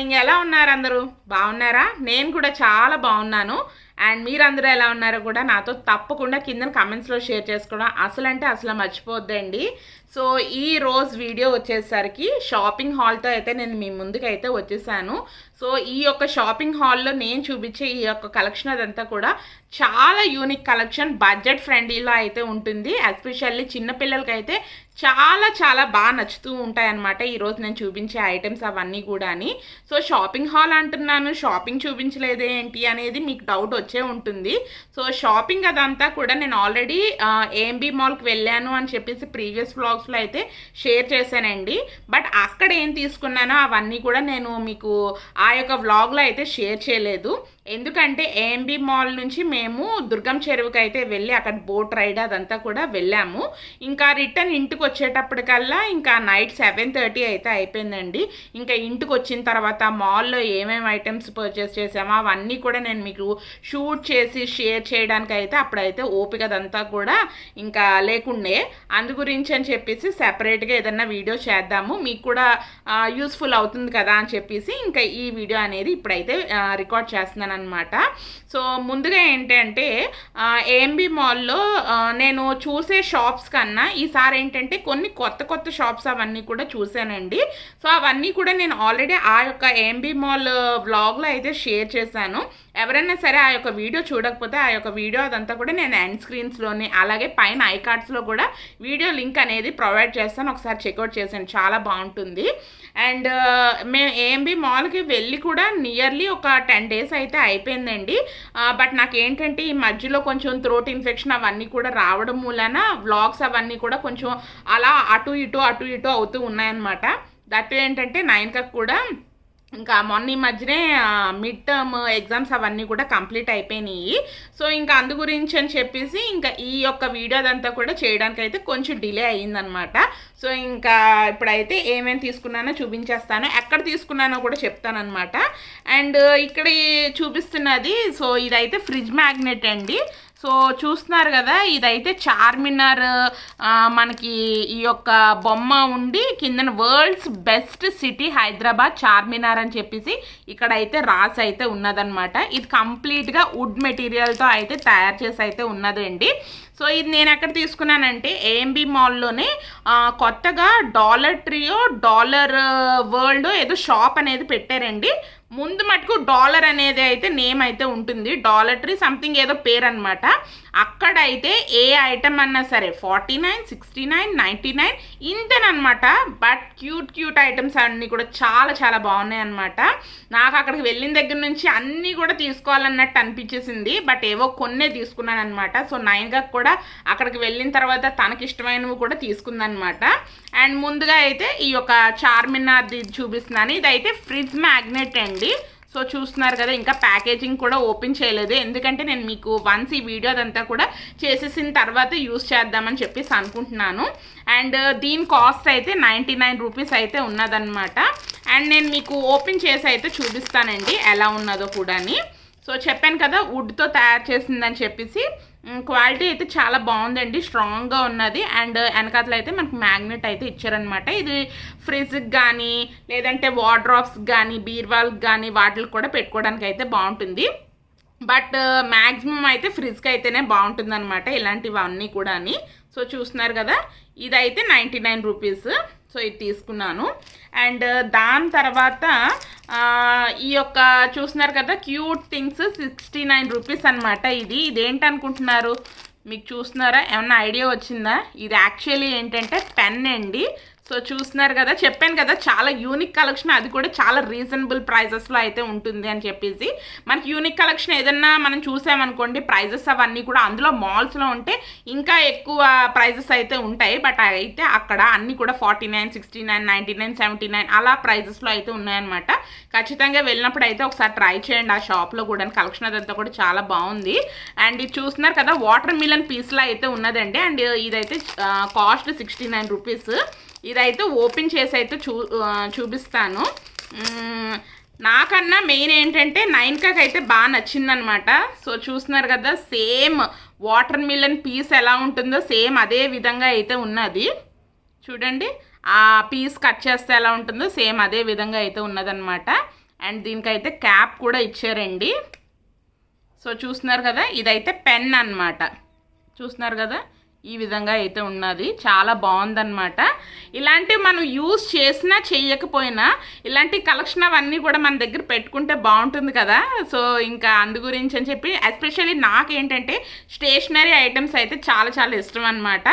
Morning ఎలా ఉన్నారు అందరూ? బాగున్నారా? నేను కూడా చాలా బాగున్నాను. అండ్ మీరందరూ ఎలా ఉన్నారో కూడా నాతో తప్పకుండా కింద కమెంట్స్లో షేర్ చేసుకోవడం అసలు అంటే అసలు మర్చిపోద్దండి. సో ఈ రోజు వీడియో వచ్చేసరికి షాపింగ్ హాల్తో అయితే నేను మీ ముందుకు అయితే వచ్చేసాను. సో ఈ యొక్క షాపింగ్ హాల్లో నేను చూపించే ఈ యొక్క కలెక్షన్ అదంతా కూడా చాలా యూనిక్ కలెక్షన్. బడ్జెట్ ఫ్రెండ్లీలో అయితే ఉంటుంది. ఎస్పెషల్లీ చిన్నపిల్లలకి అయితే చాలా చాలా బాగా నచ్చుతూ ఉంటాయన్నమాట. ఈరోజు నేను చూపించే ఐటమ్స్ అవన్నీ కూడా అని సో షాపింగ్ హాల్ అంటున్నాను. షాపింగ్ చూపించలేదు ఏంటి అనేది మీకు డౌట్ వచ్చే ఉంటుంది. సో షాపింగ్ అదంతా కూడా నేను ఆల్రెడీ ఏఎంబి మాల్కి వెళ్ళాను అని చెప్పేసి ప్రీవియస్ వ్లాగ్స్లో అయితే షేర్ చేశానండి. బట్ అక్కడ ఏం తీసుకున్నానో అవన్నీ కూడా నేను మీకు ఆ యొక్క వ్లాగ్లో అయితే షేర్ చేయలేదు. ఎందుకంటే ఏఎంబి మాల్ నుంచి మేము దుర్గం చెరువుకి అయితే వెళ్ళి అక్కడ బోట్ రైడ్ అదంతా కూడా వెళ్ళాము. ఇంకా రిటర్న్ ఇంటికి వచ్చేటప్పటికల్లా ఇంకా నైట్ సెవెన్ థర్టీ అయితే అయిపోయిందండి. ఇంకా ఇంటికి వచ్చిన తర్వాత మాల్లో ఏమేమి ఐటమ్స్ పర్చేస్ చేసామో అవన్నీ కూడా నేను మీకు షూట్ చేసి షేర్ చేయడానికి అయితే అప్పుడైతే ఓపిక అదంతా కూడా ఇంకా లేకుండే. అందు గురించి అని చెప్పేసి సెపరేట్గా ఏదన్నా వీడియో చేద్దాము. మీకు కూడా యూస్ఫుల్ అవుతుంది కదా అని చెప్పేసి ఇంకా ఈ వీడియో అనేది ఇప్పుడైతే రికార్డ్ చేస్తున్నాను అనమాట సో ముందుగా ఏంటంటే ఏఎంబి మాల్లో నేను చూసే షాప్స్ కన్నా ఈసారి ఏంటంటే కొన్ని కొత్త కొత్త షాప్స్ అవన్నీ కూడా చూశానండి. సో అవన్నీ కూడా నేను ఆల్రెడీ ఆ యొక్క ఏఎంబి మాల్ వ్లాగ్లో అయితే షేర్ చేశాను. ఎవరైనా సరే ఆ యొక్క వీడియో చూడకపోతే ఆ యొక్క వీడియో అదంతా కూడా నేను ఎండ్ స్క్రీన్స్లోని అలాగే పైన ఐ కార్డ్స్లో కూడా వీడియో లింక్ అనేది ప్రొవైడ్ చేస్తాను. ఒకసారి చెక్అవుట్ చేసాను చాలా బాగుంటుంది. అండ్ మేము ఏఎంబి మాల్కి వెళ్ళి కూడా నియర్లీ ఒక టెన్ డేస్ అయితే అయిపోయిందండి. బట్ నాకు ఏంటంటే ఈ మధ్యలో కొంచెం థ్రోట్ ఇన్ఫెక్షన్ అవన్నీ కూడా రావడం మూలన వ్లాగ్స్ అవన్నీ కూడా కొంచెం అలా అటు ఇటు అటు ఇటు అవుతూ ఉన్నాయన్నమాట. దట్ ఏంటంటే నైన్కి కూడా ఇంకా మొన్న ఈ మధ్యనే మిడ్ టర్మ్ ఎగ్జామ్స్ అవన్నీ కూడా కంప్లీట్ అయిపోయినాయి. సో ఇంకా అందు గురించి అని చెప్పేసి ఇంకా ఈ యొక్క వీడియో అదంతా కూడా చేయడానికి అయితే కొంచెం డిలే అయ్యిందనమాట సో ఇంకా ఇప్పుడైతే ఏమేమి తీసుకున్నానో చూపించేస్తాను. ఎక్కడ తీసుకున్నానో కూడా చెప్తానమాట అండ్ ఇక్కడ చూపిస్తున్నది సో ఇదైతే ఫ్రిడ్జ్ మ్యాగ్నెట్ అండి. సో చూస్తున్నారు కదా ఇదైతే చార్మినార్ మనకి ఈ యొక్క బొమ్మ ఉండి కిందన world's best city Hyderabad Charminar అని చెప్పేసి ఇక్కడ అయితే రాసి అయితే ఉన్నదనమాట ఇది కంప్లీట్గా వుడ్ మెటీరియల్తో అయితే తయారు చేసి అయితే ఉన్నదండి. సో ఇది నేను ఎక్కడ తీసుకున్నానంటే ఏఎంబి మాల్లోనే కొత్తగా డాలర్ ట్రియో డాలర్ వరల్డ్ ఏదో షాప్ అనేది పెట్టారండి. ముందు మటుకు డాలర్ అనేది అయితే నేమ్ అయితే ఉంటుంది. డాలర్ ట్రీ సంథింగ్ ఏదో పేరు అనమాట అక్కడైతే ఏ ఐటమ్ అన్నా సరే forty nine sixty nine ninety nine ఇంతేనమాట but cute cute items అన్నీ కూడా చాలా చాలా బాగున్నాయి అనమాట నాకు అక్కడికి వెళ్ళిన దగ్గర నుంచి అన్నీ కూడా తీసుకోవాలన్నట్టు అనిపించేసింది. బట్ ఏవో కొన్నే తీసుకున్నాను అనమాట సో నైన్గా కూడా అక్కడికి వెళ్ళిన తర్వాత తనకి ఇష్టమైనవి కూడా తీసుకుందనమాట అండ్ ముందుగా అయితే ఈ యొక్క చార్మినార్ది చూపిస్తున్నాను. ఇదైతే ఫ్రిడ్జ్ మ్యాగ్నెట్ అండి. సో చూస్తున్నారు కదా ఇంకా ప్యాకేజింగ్ కూడా ఓపెన్ చేయలేదు. ఎందుకంటే నేను మీకు వన్స్ ఈ వీడియో అదంతా కూడా చేసేసిన తర్వాత యూస్ చేద్దామని చెప్పేసి అనుకుంటున్నాను. అండ్ uh, దీని కాస్ట్ అయితే నైంటీ నైన్ రూపీస్ అయితే ఉన్నదన్నమాట. అండ్ నేను మీకు ఓపెన్ చేసి అయితే చూపిస్తానండి ఎలా ఉన్నదో కూడాని. సో చెప్పాను కదా వుడ్తో తయారు చేసిందని చెప్పేసి. క్వాలిటీ అయితే చాలా బాగుందండి స్ట్రాంగ్గా ఉన్నది. అండ్ వెనకాతలు అయితే మనకు మ్యాగ్నెట్ అయితే ఇచ్చారనమాట ఇది ఫ్రిడ్జ్కి కానీ లేదంటే వార్డ్రాప్స్కి కానీ బీర్వాల్కి కానీ వాటికి కూడా పెట్టుకోవడానికి అయితే బాగుంటుంది. బట్ మ్యాక్సిమం అయితే ఫ్రిడ్జ్కి అయితేనే బాగుంటుంది అనమాట ఇలాంటివన్నీ కూడా సో చూస్తున్నారు కదా ఇదైతే నైంటీ నైన్ రూపీస్. సో ఇది తీసుకున్నాను. అండ్ uh, దాని తర్వాత ఈ యొక్క చూస్తున్నారు కదా cute things sixty nine rupees అనమాట ఇది. ఇదేంటి అనుకుంటున్నారు? మీకు చూస్తున్నారా? ఏమన్నా ఐడియా వచ్చిందా? ఇది యాక్చువల్లీ ఏంటంటే పెన్ అండి. సో చూస్తున్నారు కదా చెప్పాను కదా చాలా యూనిక్ కలెక్షన్ అది కూడా చాలా రీజనబుల్ ప్రైజెస్లో అయితే ఉంటుంది అని చెప్పేసి. మనకి యూనిక్ కలెక్షన్ ఏదన్నా మనం చూసామనుకోండి ప్రైజెస్ అవన్నీ కూడా అందులో మాల్స్లో ఉంటే ఇంకా ఎక్కువ ప్రైజెస్ అయితే ఉంటాయి. బట్ అయితే అక్కడ అన్నీ కూడా forty nine sixty nine ninety nine seventy nine అలా ప్రైజెస్లో అయితే ఉన్నాయన్నమాట. ఖచ్చితంగా వెళ్ళినప్పుడు అయితే ఒకసారి ట్రై చేయండి ఆ షాప్లో కూడా కలెక్షన్ అదంతా కూడా చాలా బాగుంది. అండ్ ఇది చూస్తున్నారు కదా వాటర్ మిలన్ పీస్లో అయితే ఉన్నదండి. అండ్ ఇదైతే కాస్ట్ సిక్స్టీ నైన్ రూపీస్ ఇదైతే ఓపెన్ చేసి అయితే చూ చూపిస్తాను. నాకన్నా మెయిన్ ఏంటంటే నైన్కాకి అయితే బాగా నచ్చిందనమాట. సో చూస్తున్నారు కదా సేమ్ వాటర్ మిలన్ పీస్ ఎలా ఉంటుందో సేమ్ అదే విధంగా అయితే ఉన్నది. చూడండి ఆ పీస్ కట్ చేస్తే ఎలా ఉంటుందో సేమ్ అదే విధంగా అయితే ఉన్నదనమాట. అండ్ దీనికైతే క్యాప్ కూడా ఇచ్చారండి. సో చూస్తున్నారు కదా ఇదైతే పెన్ అన్నమాట. చూస్తున్నారు కదా ఈ విధంగా అయితే ఉన్నది. చాలా బాగుందన్నమాట. ఇలాంటివి మనం యూస్ చేసినా చేయకపోయినా ఇలాంటి కలెక్షన్ అవన్నీ కూడా మన దగ్గర పెట్టుకుంటే బాగుంటుంది కదా. సో ఇంకా అందు గురించి అని చెప్పి ఎస్పెషల్లీ నాకేంటంటే స్టేషనరీ ఐటమ్స్ అయితే చాలా చాలా ఇష్టం అనమాట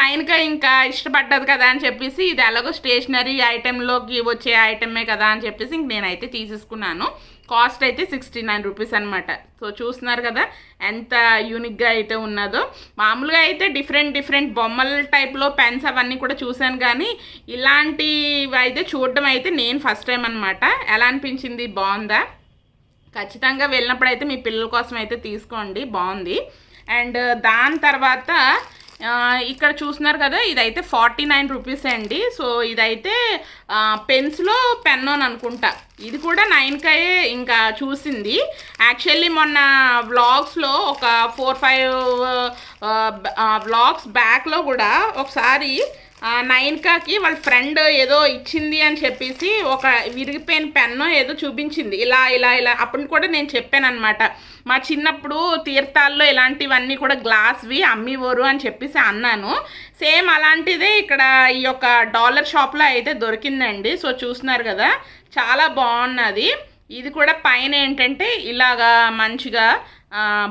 నైన్గా ఇంకా ఇష్టపడ్డది కదా అని చెప్పేసి ఇది ఎలాగో స్టేషనరీ ఐటెంలోకి వచ్చే ఐటమే కదా అని చెప్పేసి ఇంక నేనైతే తీసేసుకున్నాను. కాస్ట్ అయితే సిక్స్టీ నైన్ రూపీస్ అనమాట సో చూస్తున్నారు కదా ఎంత యూనిక్గా అయితే ఉన్నదో. మామూలుగా అయితే డిఫరెంట్ డిఫరెంట్ బొమ్మల టైప్లో పెన్స్ అవన్నీ కూడా చూశాను కానీ ఇలాంటివి అయితే చూడడం అయితే నేను ఫస్ట్ టైం అనమాట ఎలా అనిపించింది? బాగుందా? ఖచ్చితంగా వెళ్ళినప్పుడు అయితే మీ పిల్లల కోసం అయితే తీసుకోండి. బాగుంది. అండ్ దాని తర్వాత ఇక్కడ చూస్తున్నారు కదా ఇదైతే ఫార్టీ నైన్ రూపీస్ అండి. సో ఇదైతే పెన్స్లో పెన్ అనుకుంటా. ఇది కూడా నైన్కే ఇంకా చూసింది. యాక్చువల్లీ మొన్న వ్లాగ్స్లో ఒక ఫోర్ ఫైవ్ వ్లాగ్స్ బ్యాక్లో కూడా ఒకసారి నయన్కాకి నైన్కాకి వాళ్ళ ఫ్రెండ్ ఏదో ఇచ్చింది అని చెప్పేసి ఒక విరిగిపోయిన పెన్ను ఏదో చూపించింది. ఇలా ఇలా ఇలా అప్పుడు కూడా నేను చెప్పాను అనమాట మా చిన్నప్పుడు తీర్థాల్లో ఇలాంటివన్నీ కూడా గ్లాస్వి అమ్మివోరు అని చెప్పేసి అన్నాను. సేమ్ అలాంటిదే ఇక్కడ ఈ యొక్క డాలర్ షాప్లో అయితే దొరికిందండి. సో చూస్తున్నారు కదా చాలా బాగున్నది. ఇది కూడా పైన ఏంటంటే ఇలాగా మంచిగా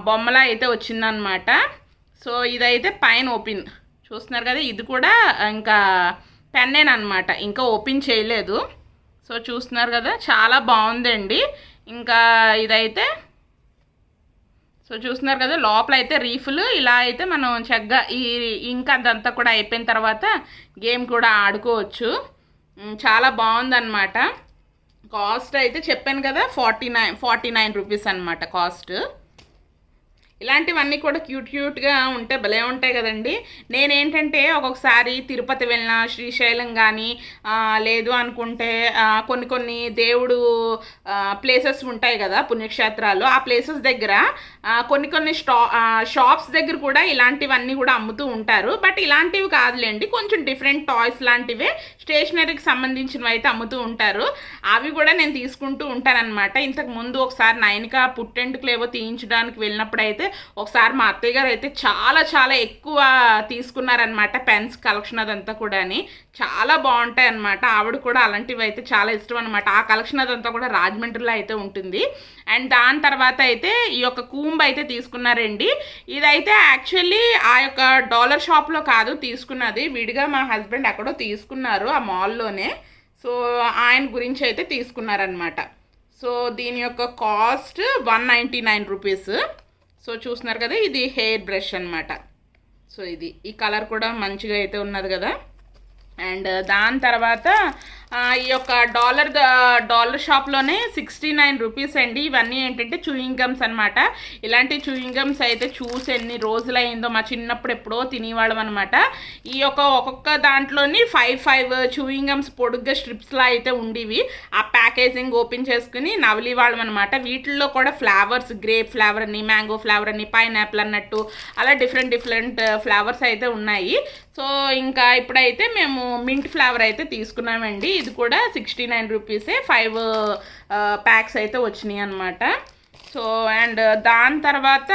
బొమ్మలా అయితే వచ్చిందనమాట సో ఇదైతే పైన ఓపెన్. చూస్తున్నారు కదా ఇది కూడా ఇంకా పెన్నేనమాట ఇంకా ఓపెన్ చేయలేదు. సో చూస్తున్నారు కదా చాలా బాగుందండి. ఇంకా ఇదైతే సో చూస్తున్నారు కదా లోపల అయితే రీఫులు. ఇలా అయితే మనం చక్కగా ఈ ఇంకా అదంతా కూడా అయిపోయిన తర్వాత గేమ్ కూడా ఆడుకోవచ్చు. చాలా బాగుందన్నమాట. కాస్ట్ అయితే చెప్పాను కదా forty nine forty nine rupees అనమాట కాస్ట్. ఇలాంటివన్నీ కూడా క్యూట్ క్యూట్గా ఉంటే భలే ఉంటాయి కదండి. నేనేంటంటే ఒక్కొక్కసారి తిరుపతి వెళ్ళిన శ్రీశైలం కానీ లేదు అనుకుంటే కొన్ని కొన్ని దేవుడు ప్లేసెస్ ఉంటాయి కదా పుణ్యక్షేత్రాలు ఆ ప్లేసెస్ దగ్గర కొన్ని కొన్ని స్టా షాప్స్ దగ్గర కూడా ఇలాంటివన్నీ కూడా అమ్ముతూ ఉంటారు. బట్ ఇలాంటివి కాదులేండి. కొంచెం డిఫరెంట్ టాయ్స్ లాంటివే స్టేషనరీకి సంబంధించినవి అయితే అమ్ముతూ ఉంటారు. అవి కూడా నేను తీసుకుంటూ ఉంటానన్నమాట. ఇంతకు ముందు ఒకసారి నైన్కా పుట్టెంటుకులు ఏవో తీయించడానికి వెళ్ళినప్పుడు అయితే ఒకసారి మా అత్తయ్య గారు అయితే చాలా చాలా ఎక్కువ తీసుకున్నారనమాట పెన్స్ కలెక్షన్ అదంతా కూడాని. చాలా బాగుంటాయి అనమాట ఆవిడ కూడా అలాంటివి అయితే చాలా ఇష్టం అనమాట ఆ కలెక్షన్ అదంతా కూడా రాజమండ్రిలో అయితే ఉంటుంది. అండ్ దాని తర్వాత అయితే ఈ యొక్క కూంబ్ అయితే తీసుకున్నారండి. ఇదైతే యాక్చువల్లీ ఆ యొక్క డాలర్ షాప్లో కాదు తీసుకున్నది. విడిగా మా హస్బెండ్ ఎక్కడో తీసుకున్నారు ఆ మాల్లోనే. సో ఆయన గురించి అయితే తీసుకున్నారనమాట సో దీని యొక్క cost one ninety nine rupees. So చూస్తున్నారు కదా ఇది హెయిర్ బ్రష్ అన్నమాట. సో ఇది ఈ కలర్ కూడా మంచిగా అయితే ఉన్నది కదా. అండ్ దాని తర్వాత ఈ యొక్క డాలర్ డాలర్ షాప్లోనే సిక్స్టీ నైన్ రూపీస్ అండి. ఇవన్నీ ఏంటంటే చూయింగ్ గమ్స్ అనమాట ఇలాంటి చూయింగ్ గమ్స్ అయితే చూసి ఎన్ని రోజులైందో మా చిన్నప్పుడు ఎప్పుడో తినేవాళ్ళం అనమాట ఈ యొక్క ఒక్కొక్క దాంట్లోని ఫైవ్ ఫైవ్ చూయింగ్ గమ్స్ పొడుగ్గా స్ట్రిప్స్లా అయితే ఉండేవి. ఆ ప్యాకేజింగ్ ఓపెన్ చేసుకుని నవలి వాళ్ళం అనమాట వీటిల్లో కూడా ఫ్లేవర్స్ గ్రేప్ ఫ్లేవర్ అని మ్యాంగో ఫ్లేవర్ అని పైనాపిల్ అన్నట్టు అలా డిఫరెంట్ డిఫరెంట్ ఫ్లేవర్స్ అయితే ఉన్నాయి. సో ఇంకా ఇప్పుడైతే మేము మింట్ ఫ్లేవర్ అయితే తీసుకున్నామండి. ఇది కూడా సిక్స్టీ నైన్ రూపీసే. ఫైవ్ ప్యాక్స్ అయితే వచ్చినాయి అనమాట సో అండ్ దాని తర్వాత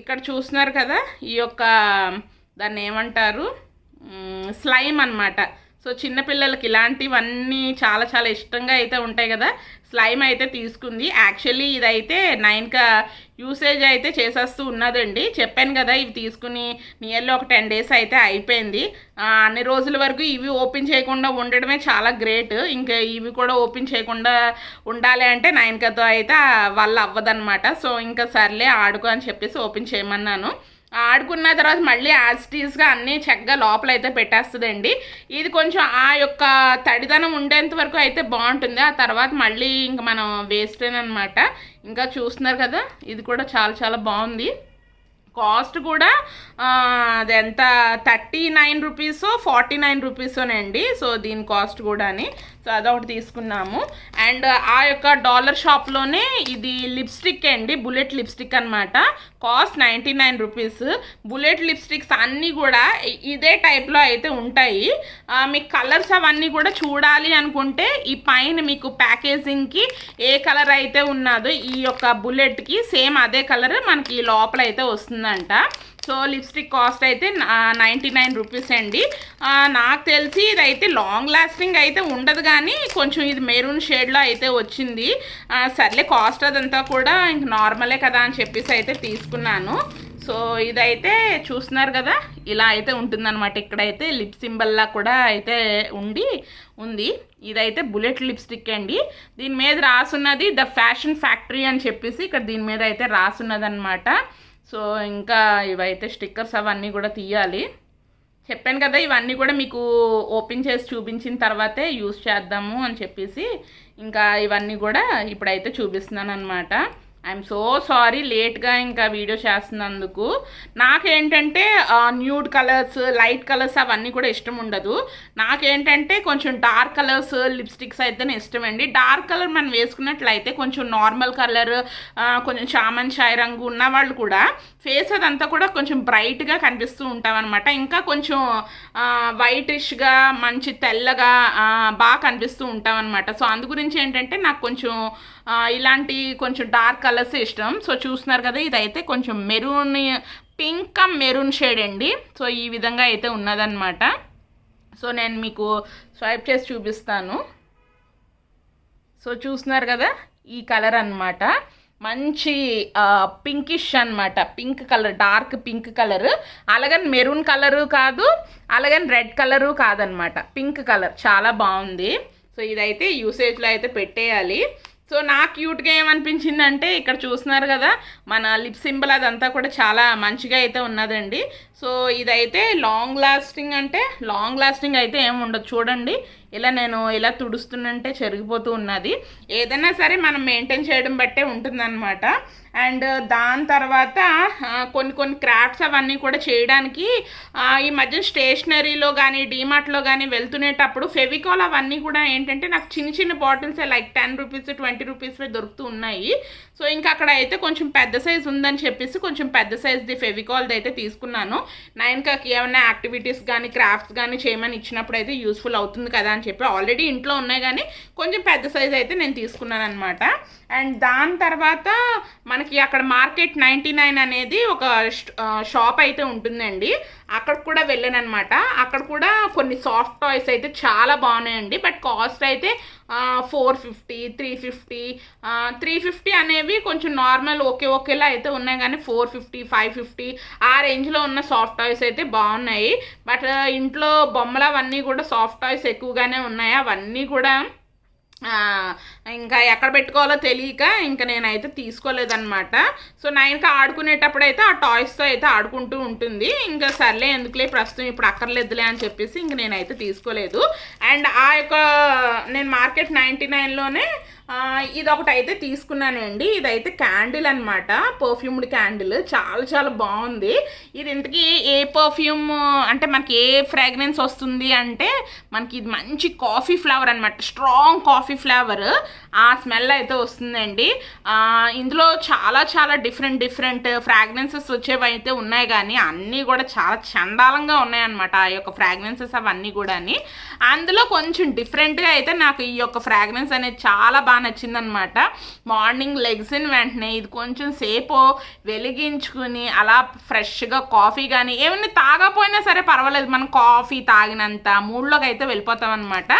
ఇక్కడ చూస్తున్నారు కదా ఈ యొక్క దాన్ని ఏమంటారు? స్లైమ్ అన్నమాట. సో చిన్నపిల్లలకి ఇలాంటివన్నీ చాలా చాలా ఇష్టంగా అయితే ఉంటాయి కదా. స్లైమ్ అయితే తీసుకుంది. యాక్చువల్లీ ఇదైతే నైన్కా యూసేజ్ అయితే చేసేస్తూ ఉన్నదండి. చెప్పాను కదా ఇవి తీసుకుని నియర్లీ ఒక టెన్ డేస్ అయితే అయిపోయింది. అన్ని రోజుల వరకు ఇవి ఓపెన్ చేయకుండా ఉండడమే చాలా గ్రేట్. ఇంకా ఇవి కూడా ఓపెన్ చేయకుండా ఉండాలి అంటే నైన్కతో అయితే వాళ్ళు అవ్వదనమాట సో ఇంకా సర్లే ఆడుకో అని చెప్పేసి ఓపెన్ చేయమన్నాను. ఆడుకున్న తర్వాత మళ్ళీ యాజిటీస్గా అన్నీ చక్కగా లోపల అయితే పెట్టేస్తుందండి. ఇది కొంచెం ఆ యొక్క తడిదనం ఉండేంత వరకు అయితే బాగుంటుంది. ఆ తర్వాత మళ్ళీ ఇంకా మనం వేస్ట్ అనమాట ఇంకా చూస్తున్నారు కదా ఇది కూడా చాలా చాలా బాగుంది. కాస్ట్ కూడా ఆ, అది ఎంత? Thirty nine rupees forty nine రూపీసోనండి so దీని కాస్ట్ కూడాని. సో అదొకటి తీసుకున్నాము. అండ్ ఆ యొక్క డాలర్ షాప్లోనే ఇది లిప్స్టిక్ అండి బుల్లెట్ లిప్స్టిక్ అనమాట cost ninety nine rupees. Bullet lipsticks అన్నీ కూడా ఇదే టైప్లో అయితే ఉంటాయి. మీకు కలర్స్ అవన్నీ కూడా చూడాలి అనుకుంటే ఈ పైన మీకు ప్యాకేజింగ్కి ఏ కలర్ అయితే ఉన్నదో ఈ యొక్క బుల్లెట్కి సేమ్ అదే కలర్ మనకి లోపల అయితే వస్తుందంట. సో లిప్స్టిక్ కాస్ట్ అయితే నైంటీ నైన్ రూపీస్ అండి. నాకు తెలిసి ఇదైతే లాంగ్ లాస్టింగ్ అయితే ఉండదు కానీ కొంచెం ఇది మెరూన్ షేడ్లో అయితే వచ్చింది. సర్లే కాస్ట్ అదంతా కూడా ఇంక నార్మలే కదా అని చెప్పేసి అయితే తీసుకున్నాను. సో ఇదైతే చూస్తున్నారు కదా ఇలా అయితే ఉంటుందన్నమాట. ఇక్కడైతే లిప్ సింబల్లా కూడా అయితే ఉండి ఉంది. ఇదైతే బుల్లెట్ లిప్స్టిక్ అండి. దీని మీద రాసున్నది ద ఫ్యాషన్ ఫ్యాక్టరీ అని చెప్పేసి ఇక్కడ దీని మీద అయితే రాసున్నదన్నమాట. సో ఇంకా ఇవైతే స్టిక్కర్స్ అవన్నీ కూడా తీయాలి. చెప్పాను కదా ఇవన్నీ కూడా మీకు ఓపెన్ చేసి చూపించిన తర్వాతే యూస్ చేద్దాము అని చెప్పేసి ఇంకా ఇవన్నీ కూడా ఇప్పుడైతే చూపిస్తున్నాను అనమాట ఐఎమ్ సో సారీ లేట్గా ఇంకా వీడియో చేస్తున్నందుకు. నాకేంటంటే న్యూడ్ కలర్స్ లైట్ కలర్స్ అవన్నీ కూడా ఇష్టం ఉండదు. నాకేంటంటే కొంచెం డార్క్ కలర్స్ లిప్స్టిక్స్ అయితేనే ఇష్టం అండి. డార్క్ కలర్ మనం వేసుకున్నట్లయితే కొంచెం నార్మల్ కలర్ కొంచెం చామన్ షాయి రంగు ఉన్న వాళ్ళు కూడా ఫేస్ అదంతా కూడా కొంచెం బ్రైట్గా కనిపిస్తూ ఉంటామన్నమాట. ఇంకా కొంచెం వైటిష్గా మంచి తెల్లగా బాగా కనిపిస్తూ ఉంటామన్నమాట. సో అందు గురించి ఏంటంటే నాకు కొంచెం ఇలాంటి కొంచెం డార్క్ కలర్స్ ఇష్టం. సో చూస్తున్నారు కదా ఇదైతే కొంచెం మెరూన్ పింక్ మెరూన్ షేడ్ అండి. సో ఈ విధంగా అయితే ఉన్నదన్నమాట. సో నేను మీకు స్వైప్ చేసి చూపిస్తాను. సో చూస్తున్నారు కదా ఈ కలర్ అనమాట మంచి పింకిష్ అన్నమాట. Pink colour dark pink colour అలాగని మెరూన్ కలరు కాదు అలాగని రెడ్ కలరు కాదనమాట పింక్ కలర్ చాలా బాగుంది. సో ఇదైతే యూసేజ్లో అయితే పెట్టేయాలి. సో నాకు క్యూట్గా ఏమనిపించింది అంటే ఇక్కడ చూస్తున్నారు కదా మన లిప్ సింబల్ అదంతా కూడా చాలా మంచిగా అయితే ఉన్నదండి. సో ఇదైతే లాంగ్ లాస్టింగ్ అంటే లాంగ్ లాస్టింగ్ అయితే ఏమి ఉండదు. చూడండి ఇలా నేను ఇలా తుడుస్తున్నంటే చెరిగిపోతూ ఉన్నది. ఏదైనా సరే మనం మెయింటైన్ చేయడం బట్టే ఉంటుందన్నమాట. అండ్ దాని తర్వాత కొన్ని కొన్ని క్రాఫ్ట్స్ అవన్నీ కూడా చేయడానికి ఈ మధ్య స్టేషనరీలో కానీ డీమార్ట్లో కానీ వెళ్తునేటప్పుడు ఫెవికాల్ అవన్నీ కూడా ఏంటంటే నాకు చిన్న చిన్న bottles like ten rupees twenty రూపీస్వే దొరుకుతూ ఉన్నాయి. సో ఇంకా అక్కడ అయితే కొంచెం పెద్ద సైజ్ ఉందని చెప్పేసి కొంచెం పెద్ద సైజ్ది ఫెవికాల్ది అయితే తీసుకున్నాను. నైన్కి ఏమైనా యాక్టివిటీస్ కానీ క్రాఫ్ట్స్ కానీ చేయమని ఇచ్చినప్పుడు అయితే యూస్ఫుల్ అవుతుంది కదా అని చెప్పి ఆల్రెడీ ఇంట్లో ఉన్నాయి కానీ కొంచెం పెద్ద సైజ్ అయితే నేను తీసుకున్నాను అనమాట అండ్ దాని తర్వాత మన మనకి అక్కడ మార్కెట్ నైంటీ నైన్ అనేది ఒక షాప్ అయితే ఉంటుందండి. అక్కడ కూడా వెళ్ళాను అనమాట అక్కడ కూడా కొన్ని సాఫ్ట్ టాయ్స్ అయితే చాలా బాగున్నాయండి. బట్ కాస్ట్ అయితే four fifty three fifty three fifty అనేవి కొంచెం నార్మల్ ఓకే ఓకేలా అయితే ఉన్నాయి. కానీ ఫోర్ ఫిఫ్టీ ఫైవ్ ఫిఫ్టీ ఆ రేంజ్లో ఉన్న సాఫ్ట్ టాయ్స్ అయితే బాగున్నాయి. బట్ ఇంట్లో బొమ్మలు అవన్నీ కూడా సాఫ్ట్ టాయ్స్ ఎక్కువగానే ఉన్నాయి. అవన్నీ కూడా ఇంకా ఎక్కడ పెట్టుకోవాలో తెలియక ఇంకా నేనైతే తీసుకోలేదన్నమాట. సో నైన్కి ఆడుకునేటప్పుడు అయితే ఆ టాయ్స్తో అయితే ఆడుకుంటూ ఉంటుంది. ఇంకా సర్లే ఎందుకులే ప్రస్తుతం ఇప్పుడు అక్కర్లేదులే అని చెప్పేసి ఇంక నేనైతే తీసుకోలేదు. అండ్ ఆ యొక్క నేను మార్కెట్ నైంటీ నైన్లోనే ఇది ఒకటి అయితే తీసుకున్నానండి. ఇదైతే క్యాండిల్ అనమాట పర్ఫ్యూమ్డ్ క్యాండిల్. చాలా చాలా బాగుంది. ఇది ఇంతకీ ఏ పర్ఫ్యూమ్ అంటే మనకి ఏ ఫ్రాగ్రెన్స్ వస్తుంది అంటే మనకి ఇది మంచి కాఫీ ఫ్లేవర్ అనమాట స్ట్రాంగ్ కాఫీ ఫ్లేవర్. ఆ స్మెల్ అయితే వస్తుందండి. ఇందులో చాలా చాలా డిఫరెంట్ డిఫరెంట్ ఫ్రాగ్రెన్సెస్ వచ్చేవి అయితే ఉన్నాయి కానీ అన్నీ కూడా చాలా చండాలంగా ఉన్నాయన్నమాట ఆ యొక్క ఫ్రాగ్రెన్సెస్ అవన్నీ కూడా అందులో కొంచెం డిఫరెంట్గా అయితే నాకు ఈ యొక్క ఫ్రాగ్రెన్స్ అనేది చాలా బాగా నచ్చిందనమాట. మార్నింగ్ లెగ్సిన్ వెంటనే ఇది కొంచెం సేపు వెలిగించుకుని అలా ఫ్రెష్గా కాఫీ కానీ ఏమైనా తాగపోయినా సరే పర్వాలేదు. మనం కాఫీ తాగినంత మూడ్లోకి అయితే వెళ్ళిపోతాం అనమాట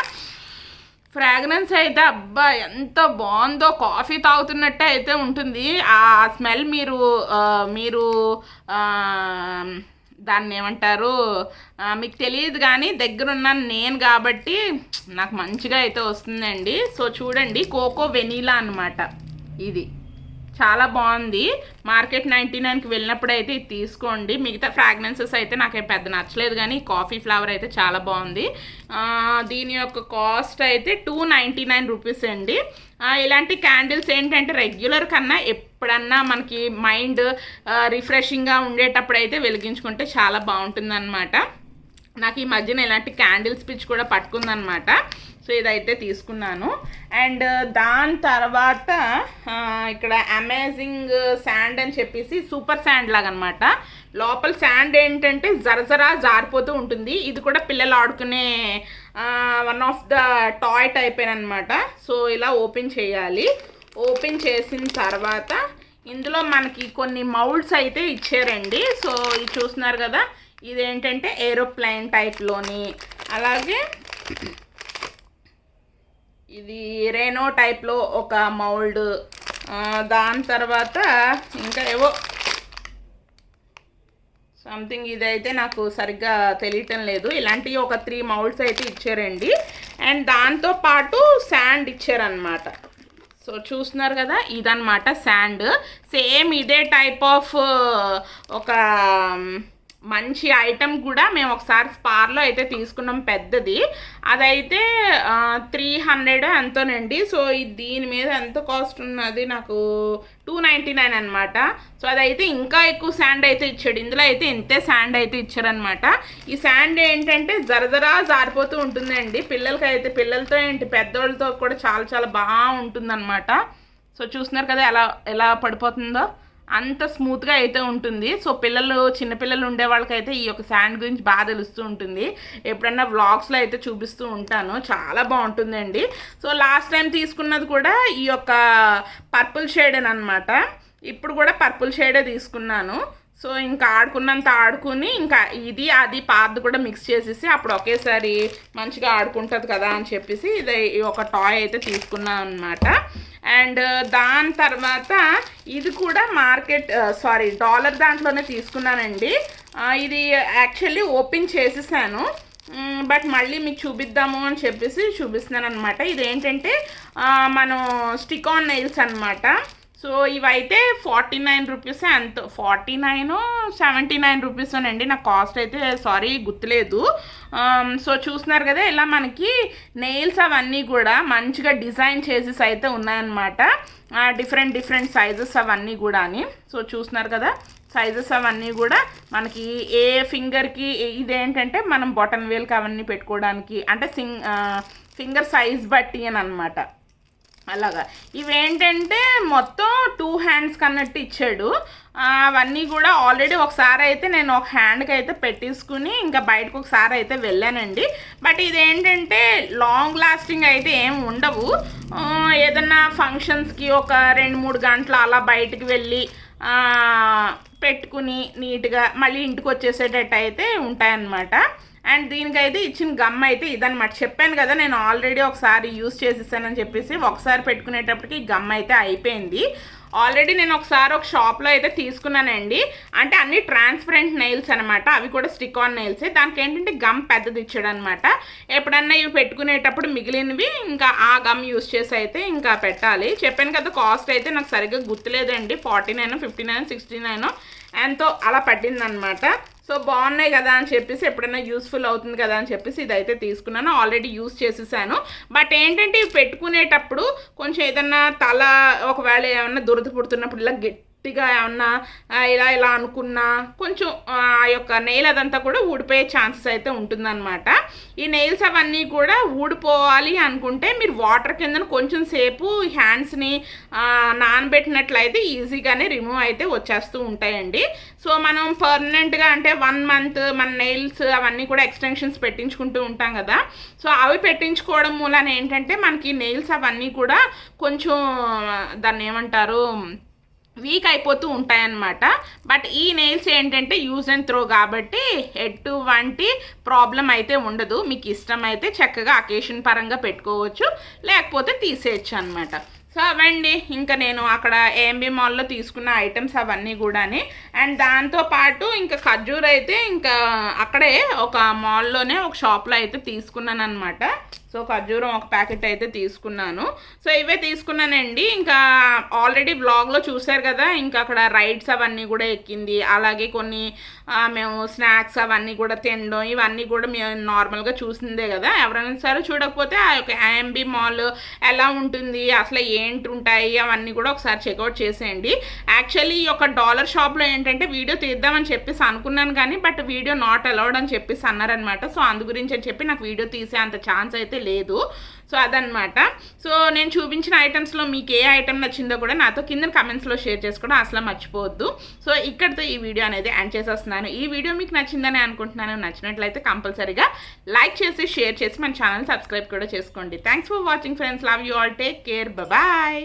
ఫ్రాగ్రెన్స్ అయితే అబ్బా ఎంత బాగుందో కాఫీ తాగుతున్నట్టే అయితే ఉంటుంది. ఆ స్మెల్ మీరు మీరు దాన్ని ఏమంటారు మీకు తెలియదు కానీ దగ్గరున్న నేను కాబట్టి నాకు మంచిగా అయితే వస్తుందండి. సో చూడండి కోకో వెనీలా అనమాట ఇది. చాలా బాగుంది. మార్కెట్ నైంటీ నైన్కి వెళ్ళినప్పుడు అయితే ఇది తీసుకోండి. మిగతా ఫ్రాగ్రెన్సెస్ అయితే నాకేం పెద్ద నచ్చలేదు కానీ కాఫీ ఫ్లేవర్ అయితే చాలా బాగుంది. దీని యొక్క కాస్ట్ అయితే టూ నైంటీ నైన్ రూపీస్ అండి. ఇలాంటి క్యాండిల్స్ ఏంటంటే రెగ్యులర్ కన్నా ఎప్పుడన్నా మనకి మైండ్ రిఫ్రెషింగ్గా ఉండేటప్పుడు అయితే వెలిగించుకుంటే చాలా బాగుంటుంది నాకు ఈ మధ్యన ఇలాంటి క్యాండిల్స్ పిచ్ కూడా పట్టుకుందనమాట సో ఇదైతే తీసుకున్నాను. అండ్ దాని తర్వాత ఇక్కడ అమేజింగ్ శాండ్ అని చెప్పేసి సూపర్ శాండ్ లాగా అనమాట లోపల శాండ్ ఏంటంటే జరజరా జారిపోతూ ఉంటుంది. ఇది కూడా పిల్లలు ఆడుకునే one of the toy type అనమాట సో ఇలా ఓపెన్ చేయాలి. ఓపెన్ చేసిన తర్వాత ఇందులో మనకి కొన్ని మౌల్డ్స్ అయితే ఇచ్చారండి. సో ఇది చూస్తున్నారు కదా ఇదేంటంటే ఏరోప్లైన్ టైప్లోని అలాగే ఇది రేనో టైప్లో ఒక మౌల్డ్ దాని తర్వాత ఇంకా ఏవో సంథింగ్ ఇదైతే నాకు సరిగ్గా తెలియటం లేదు. ఇలాంటివి ఒక త్రీ మౌల్డ్స్ అయితే ఇచ్చారండి. అండ్ దాంతో పాటు శాండ్ ఇచ్చారనమాట సో చూస్తున్నారు కదా ఇదనమాట శాండ్ సేమ్ ఇదే టైప్ ఆఫ్ uh, ఒక um, మంచి ఐటమ్ కూడా మేము ఒకసారి స్పార్లో అయితే తీసుకున్నాం పెద్దది. అదైతే త్రీ హండ్రెడ్ ఎంతోనండి సో ఇది దీని మీద ఎంత కాస్ట్ ఉన్నది నాకు టూ నైంటీ నైన్ అనమాట సో అదైతే ఇంకా ఎక్కువ శాండ్ అయితే ఇచ్చాడు. ఇందులో అయితే ఇంతే శాండ్ అయితే ఇచ్చారనమాట ఈ శాండ్ ఏంటంటే జరజరా జారిపోతూ ఉంటుందండి. పిల్లలకి అయితే పిల్లలతో ఏంటి పెద్దోళ్ళతో కూడా చాలా చాలా బాగా ఉంటుందన్నమాట సో చూస్తున్నారు కదా ఎలా ఎలా పడిపోతుందో. అంత స్మూత్గా అయితే ఉంటుంది. సో పిల్లలు చిన్నపిల్లలు ఉండే వాళ్ళకైతే ఈ యొక్క శాండ్ గురించి బాగా తెలుస్తూ ఉంటుంది. ఎప్పుడన్నా వ్లాగ్స్లో అయితే చూపిస్తూ ఉంటాను. చాలా బాగుంటుందండి. సో లాస్ట్ టైం తీసుకున్నది కూడా ఈ యొక్క పర్పుల్ షేడ్ అని అనమాట. ఇప్పుడు కూడా పర్పుల్ షేడే తీసుకున్నాను. సో ఇంకా ఆడుకున్నంత ఆడుకుని ఇంకా ఇది అది పాత కూడా మిక్స్ చేసేసి అప్పుడు ఒకేసారి మంచిగా ఆడుకుంటుంది కదా అని చెప్పేసి ఇది ఒక టాయ్ అయితే తీసుకున్నాను అనమాట అండ్ దాని తర్వాత ఇది కూడా మార్కెట్ సారీ డాలర్ దాంట్లోనే తీసుకున్నానండి. ఇది యాక్చువల్లీ ఓపెన్ చేసేసాను. బట్ మళ్ళీ మీకు చూపిద్దాము అని చెప్పేసి చూపిస్తున్నాను అనమాట ఇదేంటంటే ఏంటంటే మనం స్టిక్ ఆన్ నెయిల్స్ అనమాట సో ఇవైతే ఫార్టీ నైన్ రూపీస్ ఎంత forty nine seventy nine rupees అండి నా కాస్ట్ అయితే సారీ గుర్తులేదు. సో చూస్తున్నారు కదా ఇలా మనకి నెయిల్స్ అవన్నీ కూడా మంచిగా డిజైన్ చేసేసి అయితే ఉన్నాయన్నమాట. డిఫరెంట్ డిఫరెంట్ సైజెస్ అవన్నీ కూడా అని సో చూస్తున్నారు కదా సైజెస్ అవన్నీ కూడా మనకి ఏ ఫింగర్కి ఇదేంటంటే మనం బొటన్ వేల్కి అవన్నీ పెట్టుకోవడానికి అంటే సింగ్ ఫింగర్ సైజ్ బట్టి అని అనమాట అలాగా. ఇవేంటంటే మొత్తం టూ హ్యాండ్స్ కన్నట్టు ఇచ్చాడు. అవన్నీ కూడా ఆల్రెడీ ఒకసారి అయితే నేను ఒక హ్యాండ్కి అయితే పెట్టేసుకుని ఇంకా బయటకు ఒకసారి అయితే వెళ్ళానండి. బట్ ఇదేంటంటే లాంగ్ లాస్టింగ్ అయితే ఏం ఉండవు. ఏదన్నా ఫంక్షన్స్కి ఒక రెండు మూడు గంటలు అలా బయటికి వెళ్ళి పెట్టుకుని నీట్గా మళ్ళీ ఇంటికి వచ్చేసేటట్టు అయితే ఉంటాయన్నమాట. అండ్ దీనికైతే ఇచ్చిన గమ్ అయితే ఇదనమాట చెప్పాను కదా నేను ఆల్రెడీ ఒకసారి యూస్ చేసేసానని చెప్పేసి ఒకసారి పెట్టుకునేటప్పటికి గమ్ అయితే అయిపోయింది. ఆల్రెడీ నేను ఒకసారి ఒక షాప్లో అయితే తీసుకున్నానండి. అంటే అన్ని ట్రాన్స్పరెంట్ నెయిల్స్ అనమాట అవి కూడా స్టిక్ ఆన్ నెయిల్సే దానికి ఏంటంటే గమ్ పెద్దది ఇచ్చాడు అనమాట ఎప్పుడన్నా ఇవి పెట్టుకునేటప్పుడు మిగిలినవి ఇంకా ఆ గమ్ యూస్ చేసి అయితే ఇంకా పెట్టాలి. చెప్పాను కదా కాస్ట్ అయితే నాకు సరిగ్గా గుర్తులేదండి. Forty nine fifty nine sixty nine ఎంతో అలా పట్టిందనమాట సో బాగున్నాయి కదా అని చెప్పేసి ఎప్పుడైనా యూస్ఫుల్ అవుతుంది కదా అని చెప్పేసి ఇదైతే తీసుకున్నాను. ఆల్రెడీ యూస్ చేసేసాను. బట్ ఏంటంటే ఇవి పెట్టుకునేటప్పుడు కొంచెం ఏదన్నా తల ఒకవేళ ఏమన్నా దురద పుడుతున్నప్పుడు ఇలా గట్టిగా ఏమన్నా ఇలా ఇలా అనుకున్నా కొంచెం ఆ యొక్క నెయిల్ అదంతా కూడా ఊడిపోయే ఛాన్సెస్ అయితే ఉంటుందన్నమాట. ఈ నెయిల్స్ అవన్నీ కూడా ఊడిపోవాలి అనుకుంటే మీరు వాటర్ కింద కొంచెం సేపు హ్యాండ్స్ని నానబెట్టినట్లయితే ఈజీగానే రిమూవ్ అయితే వచ్చేస్తూ ఉంటాయండి. సో మనం పర్మనెంట్గా అంటే వన్ మంత్ మన నెయిల్స్ అవన్నీ కూడా ఎక్స్టెన్షన్స్ పెట్టించుకుంటూ ఉంటాం కదా. సో అవి పెట్టించుకోవడం మూలన ఏంటంటే మనకి నెయిల్స్ అవన్నీ కూడా కొంచెం దాన్ని ఏమంటారు వీక్ అయిపోతూ ఉంటాయన్నమాట. బట్ ఈ నెయిల్స్ ఏంటంటే యూజ్ అండ్ త్రో కాబట్టి ఎటువంటి ప్రాబ్లం అయితే ఉండదు. మీకు ఇష్టం అయితే చక్కగా అకేషన్ పరంగా పెట్టుకోవచ్చు. లేకపోతే తీసేయచ్చు అనమాట సో అవండి. ఇంకా నేను అక్కడ ఏఎంబి మాల్లో తీసుకున్న ఐటమ్స్ అవన్నీ కూడాని. అండ్ దాంతో పాటు ఇంకా ఖర్జూర్ అయితే ఇంకా అక్కడే ఒక మాల్లోనే ఒక షాప్లో అయితే తీసుకున్నాను అనమాట సో ఖర్జూరం ఒక ప్యాకెట్ అయితే తీసుకున్నాను. సో ఇవే తీసుకున్నానండి. ఇంకా ఆల్రెడీ బ్లాగ్లో చూశారు కదా ఇంకా అక్కడ రైడ్స్ అవన్నీ కూడా ఎక్కింది. అలాగే కొన్ని మేము స్నాక్స్ అవన్నీ కూడా తినడం ఇవన్నీ కూడా మేము నార్మల్గా చూసిందే కదా. ఎవరైనా సరే చూడకపోతే ఆ యొక్క ఐఎంబి మాల్ ఎలా ఉంటుంది అసలు ఏంటి ఉంటాయి అవన్నీ కూడా ఒకసారి చెక్అవుట్ చేసేయండి. యాక్చువల్లీ ఈ యొక్క డాలర్ షాప్లో ఏంటంటే వీడియో తీద్దామని చెప్పేసి అనుకున్నాను కానీ బట్ వీడియో నాట్ అలౌడ్ అని చెప్పేసి అన్నారనమాట సో అందు గురించి అని చెప్పి నాకు వీడియో తీసే అంత ఛాన్స్ అయితే లేదు. సో అదనమాట సో నేను చూపించిన ఐటమ్స్లో మీకు ఏ ఐటమ్ నచ్చిందో కూడా నాతో కింద కమెంట్స్లో షేర్ చేసుకోవడం అసలు మర్చిపోవద్దు. సో ఇక్కడితో ఈ వీడియో అనేది ఎండ్ చేసేస్తున్నాను. ఈ వీడియో మీకు నచ్చిందని అనుకుంటున్నాను. నచ్చినట్లయితే కంపల్సరీగా లైక్ చేసి షేర్ చేసి మన ఛానల్ సబ్స్క్రైబ్ కూడా చేసుకోండి. Thanks for watching friends love you all take care bye